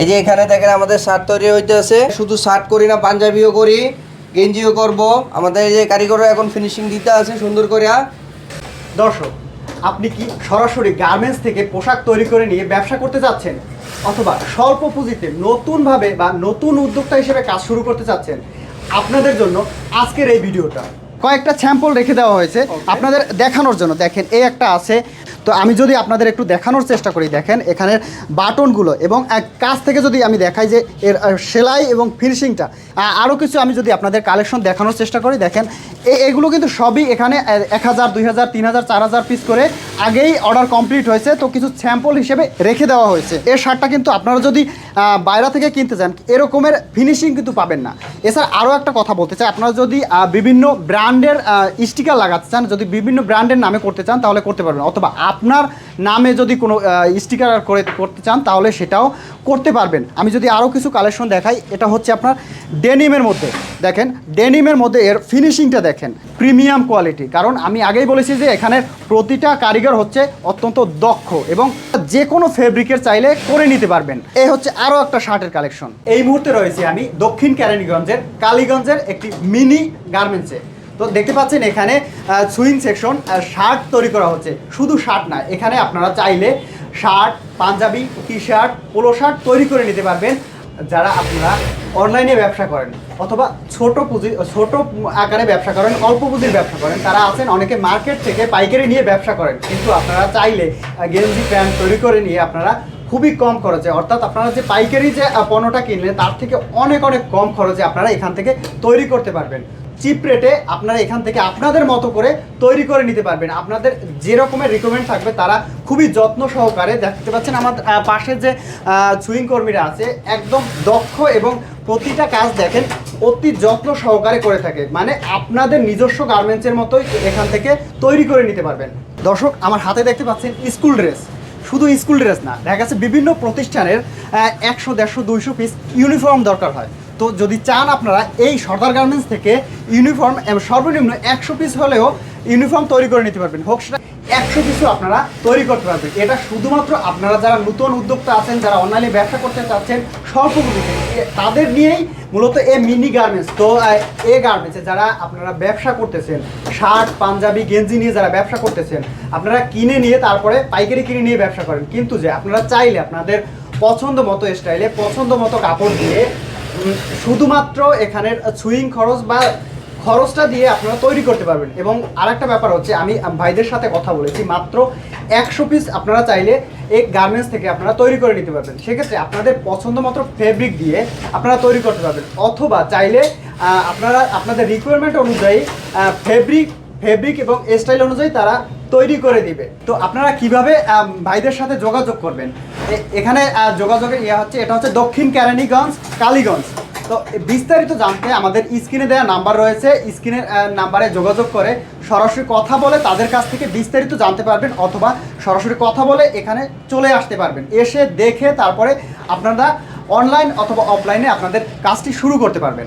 এই যে এখানে দেখেন আমাদের শার্ট তৈরি হইতেছে। শুধু শার্ট করি না পাঞ্জাবিও করি গেঞ্জিও করব। আমাদের এই যে কারিগররা এখন ফিনিশিং দিতে আছে সুন্দর করে দর্শক আপনি কি সরাসরি গার্মেন্টস থেকে পোশাক তৈরি করে নিয়ে ব্যবসা করতে চাচ্ছেন? অথবা স্বল্প পুঁজিতে নতুনভাবে বা নতুন উদ্যোক্তা হিসেবে কাজ শুরু করতে চাচ্ছেন? আপনাদের জন্য আজকের এই ভিডিওটা। কয়েকটা স্যাম্পল রেখে দেওয়া হয়েছে। আপনাদের দেখানোর জন্য দেখেন এই একটা আছে। তো আমি যদি আপনাদের একটু দেখানোর চেষ্টা করি, দেখেন এখানের বাটনগুলো এবং এক কাছ থেকে যদি আমি দেখাই যে এর সেলাই এবং ফিনিশিংটা আরও কিছু আমি যদি আপনাদের কালেকশন দেখানোর চেষ্টা করি, দেখেন এগুলো কিন্তু সবই এখানে এক হাজার, দুই হাজার, তিন হাজার, চার হাজার পিস করে আগেই অর্ডার কমপ্লিট হয়েছে। তো কিছু স্যাম্পল হিসেবে রেখে দেওয়া হয়েছে। এর শার্টটা কিন্তু আপনারা যদি বাইরে থেকে কিনতে চান এরকমের ফিনিশিং কিন্তু পাবেন না। এছাড়া আরও একটা কথা বলতে চাই, আপনারা যদি বিভিন্ন ব্র্যান্ডের স্টিকার লাগাতে চান, যদি বিভিন্ন ব্র্যান্ডের নামে করতে চান, তাহলে করতে পারবেন, অথবা আপনার নামে যদি কোনো স্টিকার করে করতে চান, তাহলে সেটাও করতে পারবেন। আমি যদি আরও কিছু কালেকশন দেখাই, এটা হচ্ছে আপনার ডেনিমের মধ্যে। দেখেন ডেনিমের মধ্যে এর ফিনিশিংটা দেখেন প্রিমিয়াম কোয়ালিটি কারণ আমি আগেই বলেছি যে এখানের প্রতিটা কারিগর হচ্ছে অত্যন্ত দক্ষ এবং যে কোনো ফেব্রিকের চাইলে করে নিতে পারবেন। এই হচ্ছে আরও একটা শার্টের কালেকশন এই মুহূর্তে রয়েছে আমি দক্ষিণ কেরানীগঞ্জের, কালীগঞ্জের একটি মিনি গার্মেন্টসে তো দেখতে পাচ্ছেন এখানে সুইং সেকশন শার্ট তৈরি করা হচ্ছে। শুধু শার্ট না, এখানে আপনারা চাইলে shirt, Punjabi T shirt polo shirt তৈরি করে নিতে পারবেন, যারা আপনারা অনলাইনে ব্যবসা করেন, অথবা ছোট পুঁজি, ছোট আকারে ব্যবসা করেন, অল্প পুঁজির ব্যবসা করেন। তারা আছেন অনেকে মার্কেট থেকে পাইকারি নিয়ে ব্যবসা করেন, কিন্তু আপনারা চাইলে গেঞ্জি, প্যান্ট তৈরি করে নিয়ে আপনারা খুবই কম খরচে, অর্থাৎ আপনারা যে পাইকারি যে পণ্যটা কিনলেন, তার থেকে অনেক অনেক কম খরচে আপনারা এখান থেকে তৈরি করতে পারবেন। চিপ রেটে আপনারা এখান থেকে আপনাদের মতো করে তৈরি করে নিতে পারবেন। আপনাদের যে রকমের রিকমেন্ড থাকবে তারা খুবই যত্ন সহকারে দেখতে পাচ্ছেন আমার পাশের যে সুইং কর্মীরা আছে, একদম দক্ষ এবং প্রতিটা কাজ দেখেন অতি যত্ন সহকারে করে থাকে। মানে আপনাদের নিজস্ব গার্মেন্টসের মতোই এখান থেকে তৈরি করে নিতে পারবেন। দর্শক, আমার হাতে দেখতে পাচ্ছেন স্কুল ড্রেস শুধু স্কুল ড্রেস না, দেখা যাচ্ছে বিভিন্ন প্রতিষ্ঠানের একশো, দেড়শো, দুইশো পিস ইউনিফর্ম দরকার হয়। তো যদি চান আপনারা এই সর্দার গার্মেন্টস থেকে ইউনিফর্ম সর্বনিম্ন একশো পিস হলেও ইউনিফর্ম তৈরি করে নিতে পারবেন। হোক সেটা একশো পিসও আপনারা তৈরি করতে পারবেন। এটা শুধুমাত্র আপনারা যারা নতুন উদ্যোক্তা আছেন, যারা অনলাইনে ব্যবসা করতে চাচ্ছেন, স্বল্প পুঁজিতে তাদের নিয়েই মূলত এ মিনি গার্মেন্টস তো এ গার্মেন্টসে যারা আপনারা ব্যবসা করতেছেন, শার্ট, পাঞ্জাবি, গেঞ্জি নিয়ে যারা ব্যবসা করতেছেন, আপনারা কিনে নিয়ে তারপরে পাইকারি কিনে নিয়ে ব্যবসা করেন। কিন্তু যে আপনারা চাইলে আপনাদের পছন্দ মতো স্টাইলে পছন্দ মতো কাপড় দিয়ে শুধুমাত্র এখানের সুইং খরচ বা খরচটা দিয়ে আপনারা তৈরি করতে পারবেন। এবং আরেকটা ব্যাপার হচ্ছে, আমি ভাইদের সাথে কথা বলেছি, মাত্র একশো পিস আপনারা চাইলে এই গার্মেন্টস থেকে আপনারা তৈরি করে নিতে পারবেন। সেক্ষেত্রে আপনাদের পছন্দ মতো ফেব্রিক দিয়ে আপনারা তৈরি করতে পারবেন। অথবা চাইলে আপনারা, আপনাদের রিকোয়ারমেন্ট অনুযায়ী ফেব্রিক ফেব্রিক এবং স্টাইল অনুযায়ী তারা তৈরি করে দিবে। তো আপনারা কীভাবে ভাইদের সাথে যোগাযোগ করবেন? এখানে যোগাযোগের ইয়ে হচ্ছে, এটা হচ্ছে দক্ষিণ কেরানীগঞ্জ, কালীগঞ্জ। তো বিস্তারিত জানতে আমাদের স্ক্রিনে দেওয়া নাম্বার রয়েছে, স্ক্রিনের নাম্বারে যোগাযোগ করে সরাসরি কথা বলে তাদের কাছ থেকে বিস্তারিত জানতে পারবেন অথবা সরাসরি কথা বলে এখানে চলে আসতে পারবেন। এসে দেখে তারপরে আপনারা অনলাইন অথবা অফলাইনে আপনাদের কাজটি শুরু করতে পারবেন।